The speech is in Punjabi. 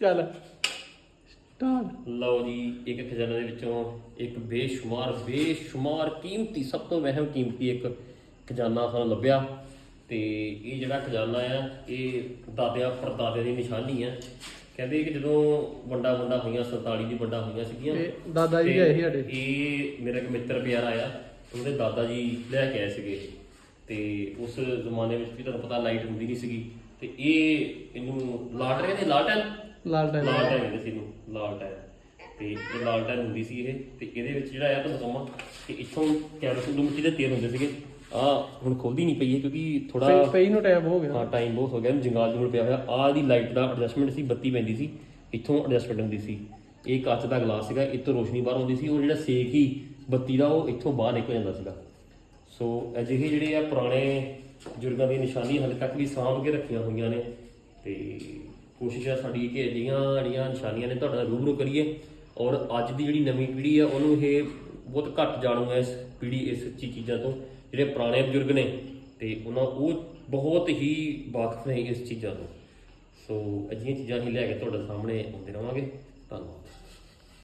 ਚੱਲ। ਸਟਾਰਟ। ਲਓ ਜੀ ਇੱਕ ਖਜ਼ਾਨੇ ਦੇ ਵਿੱਚੋਂ ਇੱਕ ਬੇਸ਼ੁਮਾਰ ਬੇਸ਼ੁਮਾਰ ਕੀਮਤੀ ਸਭ ਤੋਂ ਵਹਿਮ ਕੀਮਤੀ ਇੱਕ ਖਜ਼ਾਨਾ ਸਾਨੂੰ ਲੱਭਿਆ। ਤੇ ਇਹ ਜਿਹੜਾ ਖਜ਼ਾਨਾ ਆ ਇਹ ਦਾਦਿਆਂ ਪਰਦਾਦਿਆਂ ਦੀ ਨਿਸ਼ਾਨੀ ਆ। ਕਹਿੰਦੇ ਕਿ ਜਦੋਂ ਵੰਡਾ ਵੰਡਾ ਹੋਈਆਂ 47 ਦੀ ਵੰਡਾ ਹੋਈਆਂ ਸੀਗੀਆਂ ਤੇ ਦਾਦਾ ਜੀ ਗਏ ਸੀ ਸਾਡੇ। ਇਹ ਮੇਰਾ ਇੱਕ ਮਿੱਤਰ ਪਿਆਰਾ ਆ ਉਹਦੇ ਦਾਦਾ ਜੀ ਲੈ ਕੇ ਆਏ ਸੀਗੇ। ਤੇ ਉਸ ਜ਼ਮਾਨੇ ਵਿੱਚ ਵੀ ਤੁਹਾਨੂੰ ਪਤਾ ਲਾਈਟ ਹੁੰਦੀ ਨਹੀਂ ਸੀਗੀ। ਤੇ ਇਹ ਇਹਨੂੰ ਲਾਲਟਨ ਕਹਿੰਦੇ ਲਾਲਟਨ ਲਾਲਟਨ ਲਾਲਟਨ ਕਹਿੰਦੇ ਸੀ ਇਹਨੂੰ ਲਾਲਟਨ ਤੇ ਇਹ ਲਾਲਟਨ ਹੁੰਦੀ ਸੀ ਇਹ ਤੇ ਇਹਦੇ ਵਿੱਚ ਜਿਹੜਾ ਆ ਤੁਹਾਨੂੰ ਕਹਾਂ ਕਿ ਇੱਥੋਂ ਕੈਰੋਸਿਨ ਮਿੱਟੀ ਦੇ ਤੇਲ ਹੁੰਦੇ ਸੀਗੇ। ਆ ਹੁਣ ਖੁੱਲਦੀ ਨਹੀਂ ਪਈ ਹੈ ਕਿਉਂਕਿ ਥੋੜਾ ਪਈ- ਨੂੰ ਟਾਈਮ ਹੋ ਗਿਆ। ਹਾਂ ਟਾਈਮ ਬਹੁਤ ਹੋ ਗਿਆ। ਜੰਗਾਲ ਜੁਗਲ ਪਿਆ ਹੋਇਆ। ਆਹ ਦੀ ਲਾਈਟ ਦਾ ਐਡਜਸਟਮੈਂਟ ਸੀ ਬੱਤੀ ਪੈਂਦੀ ਸੀ। ਇੱਥੋਂ ਐਡਜਸਟਮੈਂਟ ਹੁੰਦੀ ਸੀ। ਇਹ ਕੱਚ ਦਾ ਗਲਾਸ ਸੀਗਾ ਇੱਥੋਂ ਰੋਸ਼ਨੀ ਬਾਹਰ ਆਉਂਦੀ ਸੀ। ਉਹ ਜਿਹੜਾ ਸੇਕ ਹੀ ਬੱਤੀ ਦਾ ਉਹ ਇੱਥੋਂ ਬਾਹਰ ਨਿਕਲ ਜਾਂਦਾ ਸੀਗਾ। ਸੋ ਅਜਿਹੇ ਜਿਹੜੇ ਆ ਪੁਰਾਣੇ ਬਜ਼ੁਰਗਾਂ ਦੀ ਨਿਸ਼ਾਨੀ ਹਾਲੇ ਤੱਕ ਵੀ ਸਾਂਭ ਕੇ ਰੱਖੀਆਂ ਹੋਈਆਂ ਨੇ। ਤੇ ਕੋਸ਼ਿਸ਼ ਆ ਸਾਡੀ ਕਿ ਅਜਿਹੀਆਂ ਜਿਹੜੀਆਂ ਨਿਸ਼ਾਨੀਆਂ ਨੇ ਤੁਹਾਡੇ ਨਾਲ ਰੂਬਰੂ ਕਰੀਏ ਔਰ ਅੱਜ ਦੀ ਜਿਹੜੀ ਨਵੀਂ ਪੀੜ੍ਹੀ ਆ, ਉਹਨੂੰ ਇਹ ਬਹੁਤ ਘੱਟ ਜਾਣੂ ਹੈ ਇਸ ਪੀੜ੍ਹੀ, ਇਸ ਚੀ- ਚੀਜ਼ਾਂ ਤੋਂ, ਜਿਹੜੇ ਪੁਰਾਣੇ ਬਜ਼ੁਰਗ ਨੇ ਤੇ ਉਹਨਾਂ, ਉਹ ਬਹੁਤ ਹੀ ਵਾਕਫ ਨੇ ਇਸ ਚੀਜ਼ਾਂ ਤੋਂ। ਸੋ ਅਜਿਹੀਆਂ ਚੀਜ਼ਾਂ ਹੀ ਲੈ ਕੇ ਤੁਹਾਡੇ ਸਾਹਮਣੇ ਆਉਂਦੇ ਰਵਾਂਗੇ। ਧੰਨਵਾਦ।